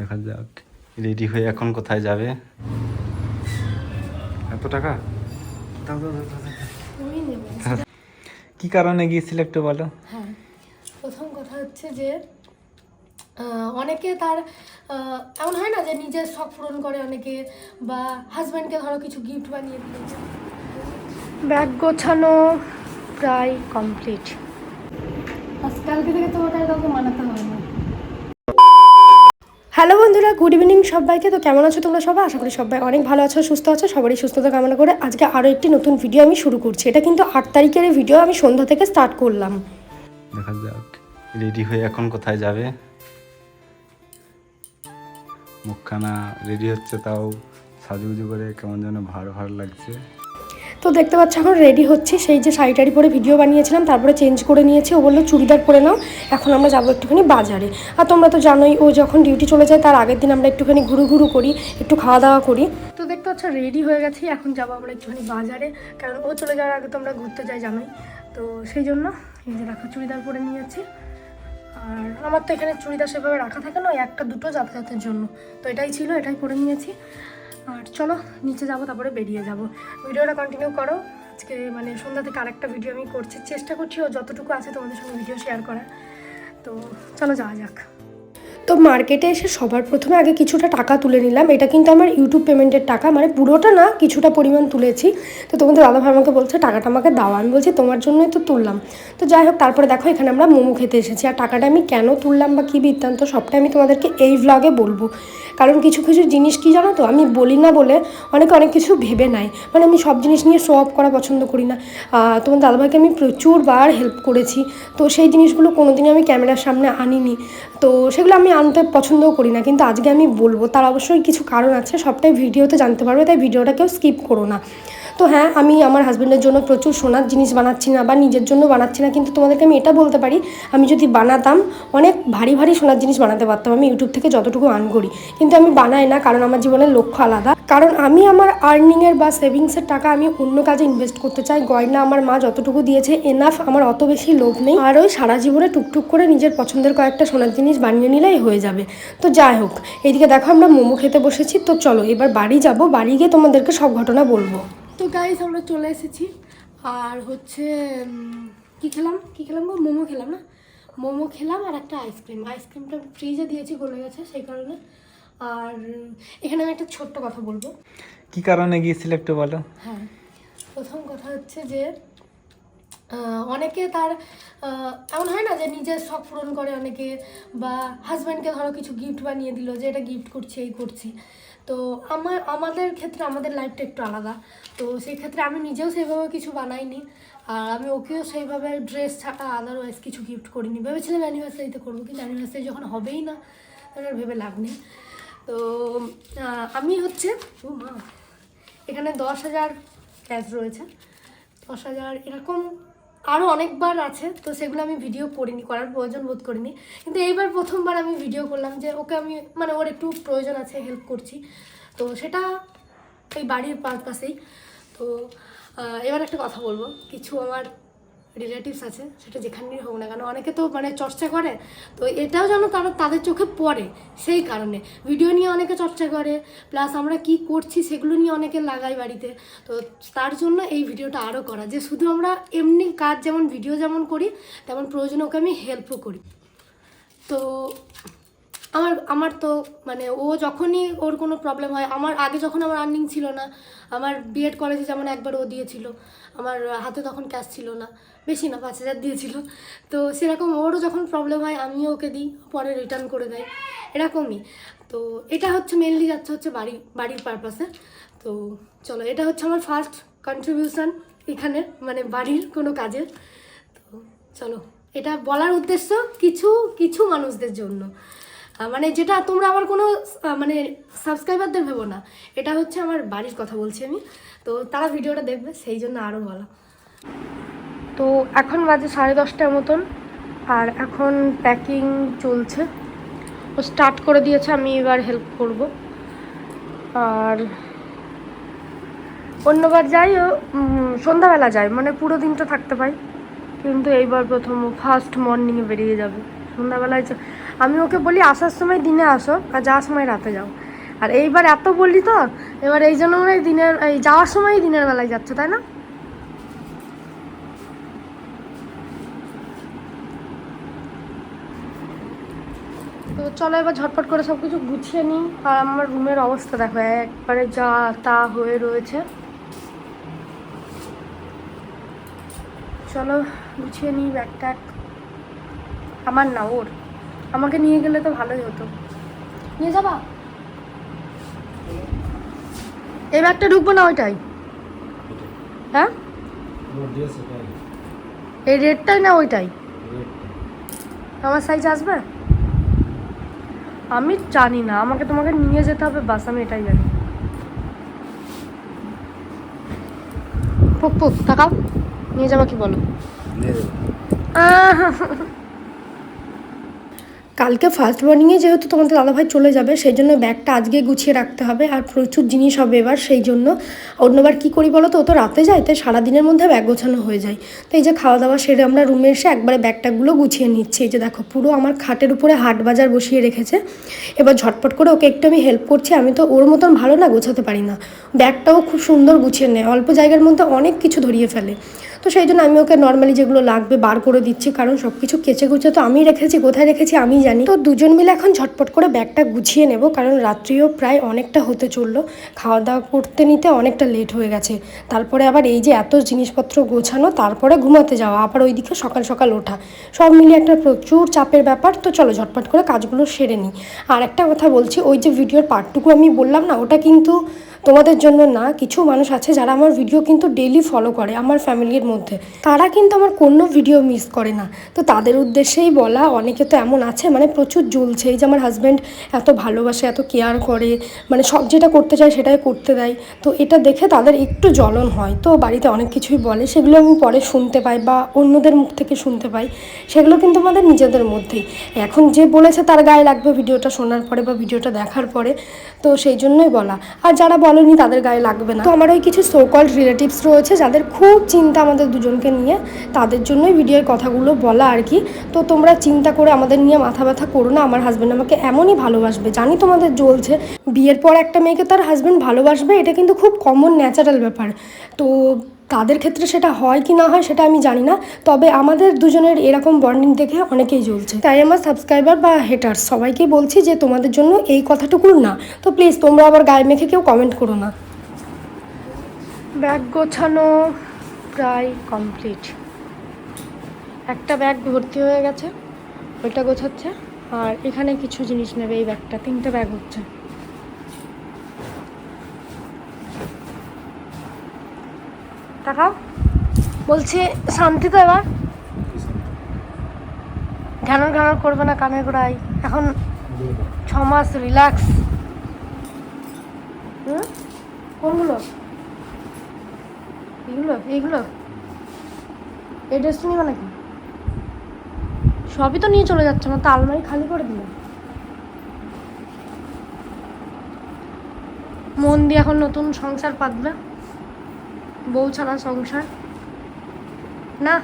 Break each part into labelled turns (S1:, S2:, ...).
S1: দেখা যাক। রেডি হয়ে এখন কোথায় যাবে? এত টাকা? কি কারণে গিয়েছিল একটু বলো?
S2: হ্যাঁ প্রথম কথা হচ্ছে যে অনেকে তার এমন হয় না যে নিজের শখ পূরণ করে অনেকে বা হাজব্যান্ডকে ধরো কিছু গিফট বানিয়ে দিল ব্যাগ গোছানো প্রায় কমপ্লিট কালকে থেকে তোমাকে আর কাউকে মানাতে হবে না। বন্ধুরা গুড ইভিনিং সবাইকে। তো কেমন আছো তোমরা সবাই? আশা করি সবাই অনেক ভালো আছো, সুস্থ আছো। সবারই সুস্থতা কামনা করে আজকে আরও একটি নতুন ভিডিও আমি শুরু করছি। এটা কিন্তু আট তারিখের ভিডিও আমি সন্ধ্যা থেকে স্টার্ট করলাম।
S1: দেখা যাক রেডি হয়ে এখন কোথায় যাবে? মুখখানা রেডি হচ্ছে তাও সাজুগুজু করে কেমন যেন ভার ভার লাগছে।
S2: তো দেখতে পাচ্ছ এখন রেডি হচ্ছে। সেই যে শাড়ি টাড়ি পরে ভিডিও বানিয়েছিলাম, তারপরে চেঞ্জ করে নিয়েছি। ও বলল, চুড়িদার পরে নাও, এখন আমরা যাব একটুখানি বাজারে। আর তোমরা তো জানোই, ও যখন ডিউটি চলে যায়, তার আগের দিন আমরা একটুখানি ঘুরু ঘুরু করি, একটু খাওয়া দাওয়া করি। তো দেখতে পাচ্ছ রেডি হয়ে গেছি, এখন যাব আমরা একটুখানি বাজারে। কারণ ও চলে যাওয়ার আগে তো আমরা ঘুরতে যাই, জানোই। তো সেই জন্য এই যে দেখো, চুড়িদার পরে নিয়েছি। আর আমার তো এখানে চুড়িদার সেভাবে রাখা থাকে না একটা দুটো যাতায়াতের জন্য। তো এটাই ছিল, এটাই পরে নিয়েছি। আর চলো, নিচে যাব, তারপরে বেরিয়ে যাব। ভিডিওটা কন্টিনিউ করো। আজকে মানে সন্ধ্যা থেকে আরেকটা ভিডিও আমি করছি। চেষ্টা করছি ও যতটুকু আছে তোমাদের সঙ্গে ভিডিও শেয়ার করার। তো চলো যাওয়া যাক। তো মার্কেটে এসে সবার প্রথমে আগে কিছুটা টাকা তুলে নিলাম। এটা কিন্তু আমার ইউটিউব পেমেন্টের টাকা। মানে পুরোটা না, কিছুটা পরিমাণ তুলেছি। তো তোমাদের দাদা ভাই আমাকে বলছে, টাকাটা আমাকে দাও। আমি বলছি, তোমার জন্যই তো তুললাম। তো যাই হোক, তারপরে দেখো, এখানে আমরা মোমো খেতে এসেছি। আর টাকাটা আমি কেন তুললাম বা কী বৃত্তান্ত সবটা আমি তোমাদেরকে এই ভ্লগে বলব। কারণ কিছু কিছু জিনিস কি জানো তো, আমি বলি না বলে অনেকে অনেক কিছু ভেবে নেয়। মানে আমি সব জিনিস নিয়ে শো অফ করা পছন্দ করি না। তোমার দাদাভাইকে আমি প্রচুরবার হেল্প করেছি। তো সেই জিনিসগুলো কোনো দিনই আমি ক্যামেরার সামনে আনিনি। তো সেগুলো আমি আনতে পছন্দও করি না। কিন্তু আজকে আমি বলব, তার অবশ্যই কিছু কারণ আছে, সবটাই ভিডিওতে জানতে পারবে, তাই ভিডিওটা কেউ স্কিপ করো না। তো হ্যাঁ আমি আমার হাজব্যান্ডের জন্য প্রচুর সোনার জিনিস বানাচ্ছি না বা নিজের জন্য বানাচ্ছি না, কিন্তু তোমাদেরকে আমি এটা বলতে পারি, আমি যদি বানাতাম, অনেক ভারী ভারী সোনার জিনিস বানাতে পারতাম, আমি ইউটিউব থেকে যতটুকু আর্ন করি। কিন্তু আমি বানাই না, কারণ আমার জীবনের লক্ষ্য আলাদা। কারণ আমি আমার আর্নিংয়ের বা সেভিংসের টাকা আমি অন্য কাজে ইনভেস্ট করতে চাই, গয়না আমার মা যতটুকু দিয়েছে এনাফ আমার অত বেশি লোভ নেই। আর ওই সারা জীবনে টুকটুক করে নিজের পছন্দের কয়েকটা সোনার জিনিস বানিয়ে নিলেই হয়ে যাবে। তো যাই হোক, এইদিকে দেখো আমরা মোমো খেতে বসেছি, তো চলো এবার বাড়ি যাব, বাড়ি গিয়ে তোমাদেরকে সব ঘটনা বলব। তো গাইস আমরা চলে এসেছি। আর হচ্ছে কি খেলাম? কি খেলাম গো? মোমো খেলাম না? মোমো খেলাম আর একটা আইসক্রিম আইসক্রিমটা ফ্রিজে দিয়েছি গলে গেছে সেই কারণে। আর এখানে আমি একটা ছোট্ট কথা বলব।
S1: কি কারণে গিয়েছিল একটু বলো?
S2: হ্যাঁ। প্রথম কথা হচ্ছে যে অনেকে তার এমন হয় না যে নিজের শখ পূরণ করে অনেকে বা হাজব্যান্ডকে ধরো কিছু গিফট বানিয়ে দিল যে এটা গিফট করছি এই করছি। তো আমার, আমাদের ক্ষেত্রে আমাদের লাইফটা একটু আলাদা। তো সেই ক্ষেত্রে আমি নিজেও সেইভাবে কিছু বানাইনি। আর আমি ওকেও সেইভাবে ড্রেস ছাড়া আদারওয়াইজ কিছু গিফট করিনি। ভেবেছিলাম অ্যানিভার্সারিতে করব, কিন্তু অ্যানিভার্সারি যখন হবেই না তখন ভেবে লাভ নেই। তো আমি হচ্ছে, ও মা, এখানে দশ হাজার ক্যাশ রয়েছে। দশ হাজার এরকম আরও অনেকবার আছে, তো সেগুলো আমি ভিডিও করিনি করার প্রয়োজন বোধ করিনি। কিন্তু এইবার প্রথমবার আমি ভিডিও করলাম যে ওকে আমি মানে ওর একটু প্রয়োজন আছে হেল্প করছি। তো সেটা এই বাড়ির পাশেই তো এবার একটা কথা বলব। কিছু আমার রিলেটিভস আছে, সেটা যেখানেই হোক না কেন, অনেকে তো মানে চর্চা করে, তো এটাও যেন তারা তাদের চোখে পড়ে সেই কারণে। ভিডিও নিয়ে অনেকে চর্চা করে প্লাস আমরা কি করছি সেগুলো নিয়ে অনেকে লাগাই বাড়িতে, তো তার জন্য এই ভিডিওটা আরও করা, যে শুধু আমরা এমনি কাজ যেমন ভিডিও যেমন করি, তেমন প্রয়োজনে ওকে আমি হেল্পও করি। তো আমার আমার তো মানে ও যখনই ওর কোনো প্রবলেম হয়, আমার আগে যখন আমার আর্নিং ছিল না, আমার বিএড কলেজে যেমন একবার ও দিয়েছিল, আমার হাতে তখন ক্যাশ ছিল না, বেশি না, পাঁচ হাজার দিয়েছিল। তো সেরকম ওরও যখন প্রবলেম হয়, আমিও ওকে দিই, পরে রিটার্ন করে দেয়, এরকমই। তো এটা হচ্ছে মেনলি যাচ্ছে হচ্ছে বাড়ি, বাড়ির পারপাসে তো চলো, এটা হচ্ছে আমার ফার্স্ট কন্ট্রিবিউশন এখানে মানে বাড়ির কোনো কাজের। তো চলো, এটা বলার উদ্দেশ্য কিছু কিছু মানুষদের জন্য। মানে যেটা তোমরা আমার কোনো মানে সাবস্ক্রাইবারদের ভেবো না। এটা হচ্ছে আমার বাড়ির কথা বলছি আমি। তো তারা ভিডিওটা দেখবে, সেই জন্য আরও বলা। তো এখন বাজে সাড়ে দশটার মতন, আর এখন প্যাকিং চলছে। ও স্টার্ট করে দিয়েছে, আমি এবার হেল্প করব। আর অন্যবার যাই, ও সন্ধ্যাবেলা যায় মানে পুরো দিনটা থাকতে পাই কিন্তু এইবার প্রথম ফার্স্ট মর্নিংয়ে বেরিয়ে যাবে। সন্ধ্যাবেলায় আমি ওকে বলি, আসার সময় দিনে আসো আর যাওয়ার সময় রাতে যাও। আর এইবার এত বললি তো, এবার এই জন্য মনে হয় দিনের, এই যাওয়ার সময় দিনের বেলায় যাচ্ছে, তাই না? তো চলো এবার ঝটপট করে সব কিছু গুছিয়ে নিই। আর আমার রুমের অবস্থা দেখো, একবারে যা তা হয়ে রয়েছে। চলো গুছিয়ে নিই ব্যাগ আমার না ওর আমাকে নিয়ে গেলে তো ভালোই হতো। নিয়ে যাবা? এই ব্যাগটা ঢুকবো না ওইটাই। হ্যাঁ? এই রেডটাই না ওইটাই? আমার সাইজ আসবে? আমি জানি না আমাকে তোমাকে নিয়ে যেতে হবে বাস আমি এটাই জানি। পুক পুক তাকাও। নিয়ে যাবা কি বলো! কালকে ফার্স্ট মর্নিংয়ে যেহেতু তোমাদের দাদাভাই চলে যাবে, সেই জন্য ব্যাগটা আজকে গুছিয়ে রাখতে হবে আর প্রচুর জিনিস হবে এবার, সেই জন্য। অন্যবার কি করি বলো তো? তো রাতে যায়, তাই সারাদিনের মধ্যে ব্যাগ গোছানো হয়ে যায়। তো এই যে খাওয়া দাওয়া সেরে আমরা রুমে এসে একবারে ব্যাগটাগুলো গুছিয়ে নিচ্ছি। এই যে দেখো, পুরো আমার খাটের উপরে হাট বাজার বসিয়ে রেখেছে। এবার ঝটপট করে ওকে একটু আমি হেল্প করছি। আমি তো ওর মতন ভালো না, গোছাতে পারি না। ব্যাগটাও খুব সুন্দর গুছিয়ে নেয়। অল্প জায়গার মধ্যে অনেক কিছু ধরিয়ে ফেলে। তো সেই জন্য আমি ওকে নর্মালি যেগুলো লাগবে বার করে দিচ্ছি, কারণ সব কিছু কেচে গুছে তো আমি রেখেছি, কোথায় রেখেছি আমি জানি। তো দুজন মিলে এখন ঝটপট করে ব্যাগটা গুছিয়ে নেব, কারণ রাত্রিও প্রায় অনেকটা হতে চলল। খাওয়া দাওয়া করতে নিতে অনেকটা লেট হয়ে গেছে। তারপরে আবার এই যে এত জিনিসপত্র গোছানো, তারপরে ঘুমাতে যাওয়া, আবার ওইদিকে সকাল সকাল ওঠা। সব মিলিয়ে একটা প্রচুর চাপের ব্যাপার, তো চলো ঝটপট করে কাজগুলো সেরে নিই। আর একটা কথা বলছি, ওই যে ভিডিওর পার্টটুকু আমি বললাম না, ওটা কিন্তু তোমাদের জন্য না, কিছু মানুষ আছে যারা আমার ভিডিও কিন্তু ডেলি ফলো করে আমার ফ্যামিলির মধ্যে। তারা কিন্তু আমার কোনো ভিডিও মিস করে না। তো তাদের উদ্দেশ্যেই বলা, অনেকে তো এমন আছে মানে প্রচুর জ্বলছে। এই যে আমার হাজব্যান্ড এত ভালোবাসে, এত কেয়ার করে মানে সব যেটা করতে চায় সেটাই করতে দেয়। তো এটা দেখে তাদের একটু জ্বলন হয়। তো বাড়িতে অনেক কিছুই বলে, সেগুলো আমি পরে শুনতে পাই বা অন্যদের মুখ থেকে শুনতে পাই। সেগুলো কিন্তু আমাদের নিজেদের মধ্যেই। এখন যে বলেছে তার গায়ে লাগবে ভিডিওটা শোনার পরে বা ভিডিওটা দেখার পরে, তো সেই জন্যই বলা। আর যারা বলেনি তাদের গায়ে লাগবে না। তো আমার ওই কিছু সোকল রিলেটিভস রয়েছে যাদের খুব চিন্তা আমাদের দুজনকে নিয়ে। তাদের জন্যই ভিডিওর কথাগুলো বলা আর কি। তো তোমরা চিন্তা করে আমাদের নিয়ে মাথা ব্যথা করো না। আমার হাজব্যান্ড আমাকে এমনই ভালোবাসবে। জানি তোমাদের জ্বলছে। বিয়ের পর একটা মেয়েকে তার হাজব্যান্ড ভালোবাসবে, এটা কিন্তু খুব কমন ন্যাচারাল ব্যাপার। তো তাদের ক্ষেত্রে সেটা হয় কি না হয় সেটা আমি জানি না, তবে আমাদের দুজনের এরকম বন্ডিং দেখে অনেকেই জ্বলছে। তাই আমার সাবস্ক্রাইবার বা হেটার্স সবাইকেই বলছি যে তোমাদের জন্য এই কথাটুকু না। তো প্লিজ তোমরা আবার গায়ে মেখে কেউ কমেন্ট করো না। ব্যাগ গোছানো প্রায় কমপ্লিট একটা ব্যাগ ভর্তি হয়ে গেছে, ওইটা গোছাচ্ছে, আর এখানে কিছু জিনিস নেবে এই ব্যাগটা, তিনটে ব্যাগ হচ্ছে। টাকাও বলছি, শান্তি তো এবার। ঘ্যানর ঘ্যানর করবে না কানের গোড়াই এখন ছ মাস রিল্যাক্স। কোনগুলো? এগুলো এইগুলো এই ড্রেসটা নিবে নাকি? সবই তো নিয়ে চলে যাচ্ছে না, তো আলমারি খালি করে দিল। মন দিয়ে এখন নতুন সংসার পাতবে। বউ ছাড়া সংসার? না।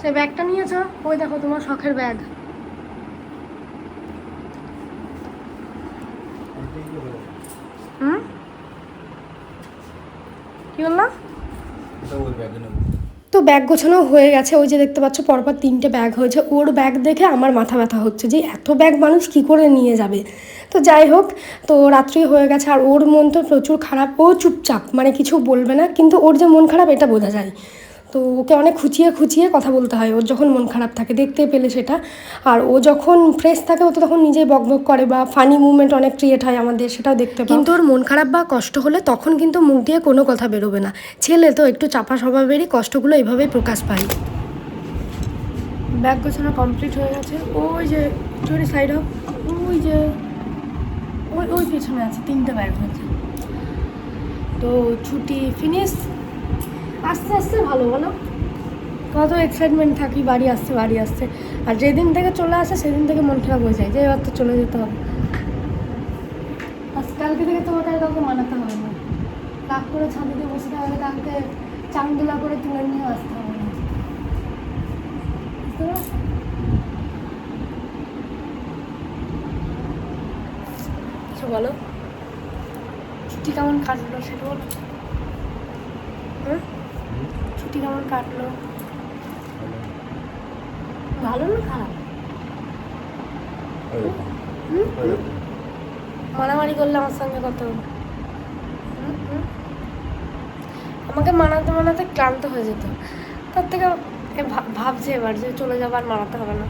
S2: সে ব্যাগটা নিয়েছ ওই দেখো তোমার শখের ব্যাগ। হুম? কি বললা? তো ব্যাগ গোছানো হয়ে গেছে। ওই যে দেখতে পাচ্ছ, পরপর তিনটে ব্যাগ হয়েছে। ওর ব্যাগ দেখে আমার মাথা ব্যথা হচ্ছে যে, এত ব্যাগ মানুষ কি করে নিয়ে যাবে? তো যাই হোক, তো রাত্রি হয়ে গেছে আর ওর মন তো প্রচুর খারাপ। ও চুপচাপ মানে কিছু বলবে না, কিন্তু ওর যে মন খারাপ, এটা বোঝা যায়। তো ওকে অনেক খুঁচিয়ে খুঁচিয়ে কথা বলতে হয়। ওর যখন মন খারাপ থাকে দেখতে পেলে সেটা। আর ও যখন ফ্রেশ থাকে ও তো তখন নিজেই বকবক করে বা ফানি মুভমেন্ট অনেক ক্রিয়েট হয় আমাদের সেটাও দেখতে পাই কিন্তু ওর মন খারাপ বা কষ্ট হলে তখন কিন্তু মুখ দিয়ে কোনো কথা বেরোবে না। ছেলে তো একটু চাপা স্বভাবেরই কষ্টগুলো এভাবেই প্রকাশ পায়। ব্যাগ গোছানো কমপ্লিট হয়ে গেছে। ওই যে চুরি সাইড হোক ওই যে ওই ওই পিছনে আছে তিনটে ব্যাগ হয়েছে। তো ছুটি ফিনিশ আস্তে আস্তে ভালো, বলো। কত এক্সাইটমেন্ট থাকি, বাড়ি আসছে বাড়ি আসছে আর যেদিন থেকে চলে আসে, সেদিন থেকে মন খারাপ হয়ে যায়। যে এবার তো চলে যেতে হবে। আজ কালকে থেকে তোমাকে কাউকে মানাতে হবে না। রাগ করে ছাদে দিয়ে বসে থাকলে চান্দুলা করে তুলে নিয়ে আসতে হবে না। কিছু বলো। ছুটি কেমন কাটলো, সেটা বলো। হ্যাঁ ছুটি কেমন কাটলো? ভালো না খারাপ? মারামারি করলে আমার সঙ্গে কত। আমাকে মানাতে মানাতে ক্লান্ত হয়ে যেত। তার থেকে ভাবছে এবার যে চলে যাব আর মানাতে হবে না?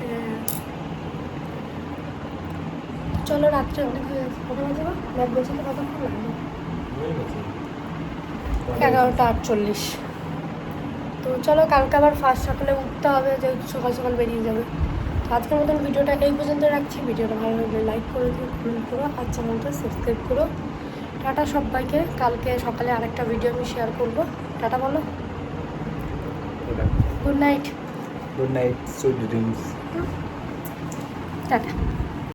S2: হ্যাঁ। চলো রাত্রে অনেক হয়ে গেছে। বাজে গো? ব্যাগ গোছাতে কতক্ষণ লাগবে এগারোটা আটচল্লিশ। তো চলো কালকে আবার ফার্স্ট সকালে উঠতে হবে যেহেতু সকাল সকাল বেরিয়ে যাবে। তো আজকের মতন ভিডিওটা এই পর্যন্ত রাখছি। ভিডিওটা ভালো লাগলে লাইক করে দিও কমেন্ট করো আর চ্যানেলটা সাবস্ক্রাইব করো। টাটা সবাইকে। কালকে সকালে আরেকটা ভিডিও আমি শেয়ার করব। টাটা বলো। Good night
S1: good night sweet dreams
S2: tata.